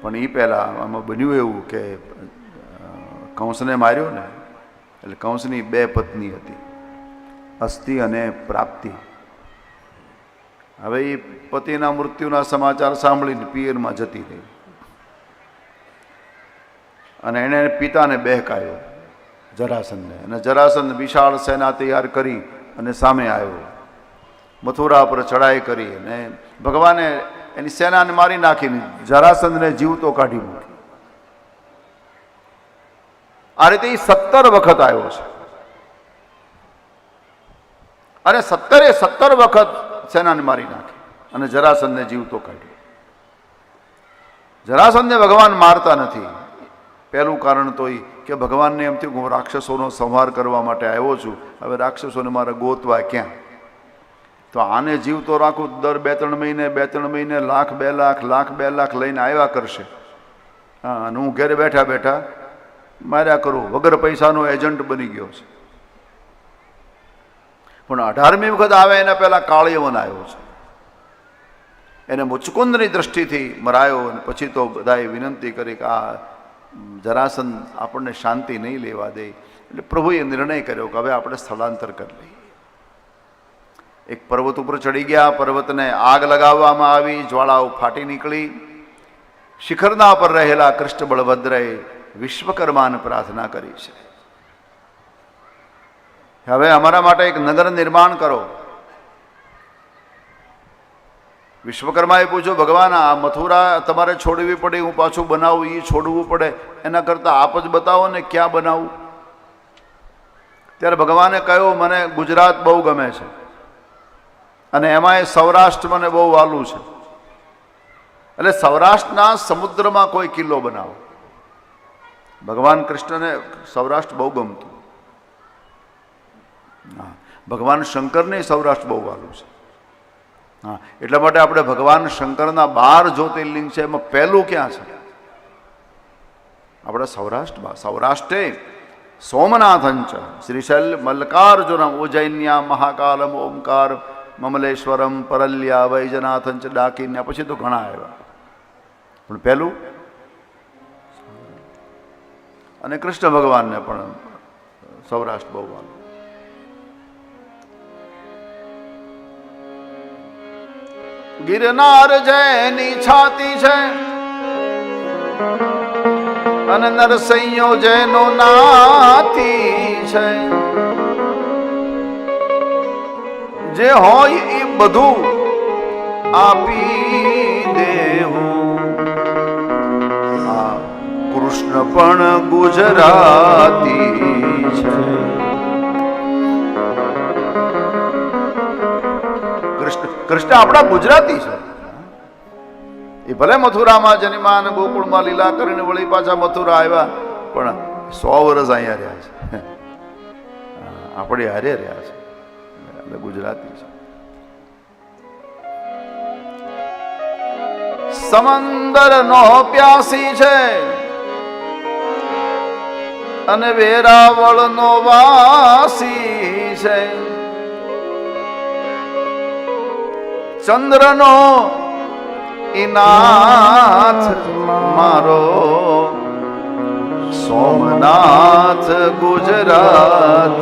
પણ એ પહેલાં આમાં બન્યું એવું કે કંસને માર્યો ને, એટલે કંસની બે પત્ની હતી અસ્થિ અને પ્રાપ્તિ. હવે એ પતિના મૃત્યુના સમાચાર સાંભળીને પિયરમાં જતી રહી. અને એણે પિતાને બહેકાયો જરાસંધને અને જરાસંધ વિશાળ સેના તૈયાર કરી અને સામે આવ્યો. મથુરા પર ચડાઈ કરી અને ભગવાને એની સેનાને મારી નાખીને જરાસંધને જીવતો કાઢી મૂકી આ રીતે એ સત્તર વખત આવ્યો છે. અને સત્તરે સત્તર વખત સેનાને મારી નાખી અને જરાસંધને જીવતો કાઢ્યો. જરાસંધને ભગવાન મારતા નથી. પહેલું કારણ તો એ કે ભગવાનને એમ થયું હું રાક્ષસોનો સંહાર કરવા માટે આવ્યો છું. હવે રાક્ષસોને મારે ગોતવા ક્યાં? તો આને જીવતો રાખું દર બે ત્રણ મહિને, બે ત્રણ મહિને, લાખ, બે લાખ લાખ, બે લાખ લઈને આવ્યા કરશે. હા, અને હું ઘેરે બેઠા બેઠા માર્યા કરું. વગર પૈસાનો એજન્ટ બની ગયો છે. પણ અઢારમી વખત આવે એના પહેલા કાળીયવન આવ્યો છે. એને મુચકુંદની દ્રષ્ટિથી મરાયો અને પછી તો બધાએ વિનંતી કરી કે આ જરાસન આપણને શાંતિ નહીં લેવા દે. એટલે પ્રભુએ નિર્ણય કર્યો કે હવે આપણે સ્થળાંતર કરી લઈએ. એક પર્વત ઉપર ચડી ગયા, પર્વતને આગ લગાવવામાં આવી, જ્વાળાઓ ફાટી નીકળી. શિખરના પર રહેલા કૃષ્ણ બળભદ્રએ વિશ્વકર્માને પ્રાર્થના કરી છે. હવે અમારા માટે એક નગર નિર્માણ કરો. વિશ્વકર્માએ પૂછ્યું, ભગવાન, આ મથુરા તમારે છોડવી પડે, હું પાછું બનાવું એ છોડવું પડે. એના કરતાં આપ જ બતાવો ને ક્યાં બનાવું? ત્યારે ભગવાને કહ્યું, મને ગુજરાત બહુ ગમે છે. અને એમાંય સૌરાષ્ટ્ર મને બહુ વાલું છે. એટલે સૌરાષ્ટ્રના સમુદ્રમાં કોઈ કિલ્લો બનાવો. ભગવાન કૃષ્ણને સૌરાષ્ટ્ર બહુ ગમતું. હા, ભગવાન શંકરને સૌરાષ્ટ્ર બહુ વાલું છે. હા, એટલા માટે આપણે ભગવાન શંકરના બાર જ્યોતિર્લિંગ છે, એમાં પહેલું ક્યાં છે? આપણે સૌરાષ્ટ્રમાં સૌરાષ્ટ્રે સોમનાથંચ, શ્રીશૈલ મલ્કાર્જુનમ ઉજૈન્યા મહાકાલમ, ઓમકાર મમલેશ્વરમ, પરલ્યા વૈજનાથંચ ડાકીને પછી તો ઘણા આવ્યા. પણ પહેલું? અને કૃષ્ણ ભગવાનને પણ સૌરાષ્ટ્ર બહુ વાલું ગિરનાર જેની છાતી છે, અને નરસૈયો જેનો નાતી છે. જે હોય એ બધું આપી દેવું. કૃષ્ણ પણ ગુજરાતી છે. કૃષ્ણ કૃષ્ણ આપણા ગુજરાતી છે. એ ભલે મથુરામાં જન્માન ગોકુળમાં લીલા કરીને વળી પાછા મથુરા આવ્યા, પણ સો વર્ષ અહીંયા રહ્યા છે. આપણે હારે રહ્યા છે એટલે ગુજરાતી છે. સમંદર નો પ્યાસી છે અને વેરાવળ નો વાસી છે. ચંદ્રનો ઇનાથ મારો સોમનાથ ગુજરાતી